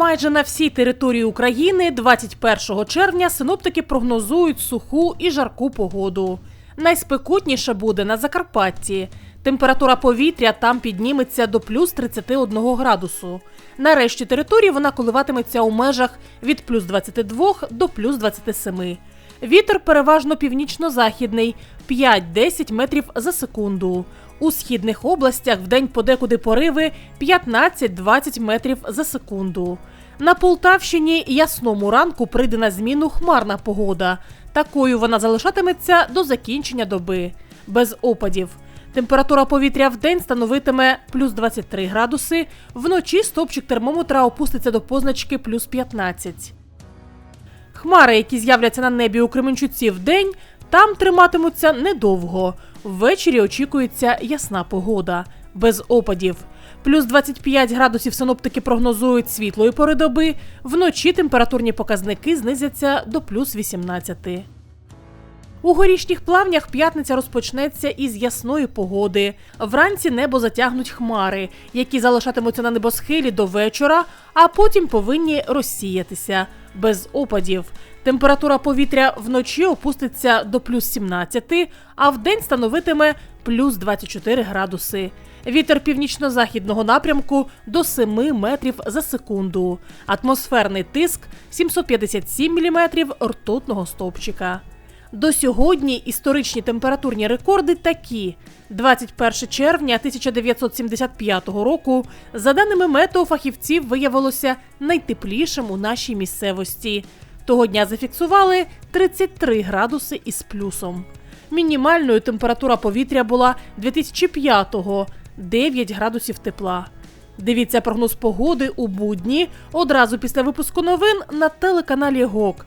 Майже на всій території України 21 червня синоптики прогнозують суху і жарку погоду. Найспекотніше буде на Закарпатті. Температура повітря там підніметься до плюс 31 градусу. На решті території вона коливатиметься у межах від плюс 22 до плюс 27. Вітер переважно північно-західний 5-10 метрів за секунду. У східних областях вдень подекуди пориви 15-20 метрів за секунду. На Полтавщині ясному ранку прийде на зміну хмарна погода. Такою вона залишатиметься до закінчення доби. Без опадів. Температура повітря в день становитиме плюс 23 градуси, вночі стопчик термометра опуститься до позначки плюс 15. Хмари, які з'являться на небі у Кременчуці вдень, там триматимуться недовго. Ввечері очікується ясна погода, без опадів. Плюс 25 градусів синоптики прогнозують світлої пори доби, вночі температурні показники знизяться до плюс 18. У горішніх плавнях п'ятниця розпочнеться із ясної погоди. Вранці небо затягнуть хмари, які залишатимуться на небосхилі до вечора, а потім повинні розсіятися без опадів. Температура повітря вночі опуститься до плюс 17, а вдень становитиме плюс 24 градуси. Вітер північно-західного напрямку до 7 метрів за секунду. Атмосферний тиск 757 міліметрів ртутного стовпчика. До сьогодні історичні температурні рекорди такі: 21 червня 1975 року, за даними метеофахівців, виявилося найтеплішим у нашій місцевості. Того дня зафіксували 33 градуси із плюсом. Мінімальною температура повітря була 2005-го 9 градусів тепла. Дивіться прогноз погоди у будні одразу після випуску новин на телеканалі ГОК.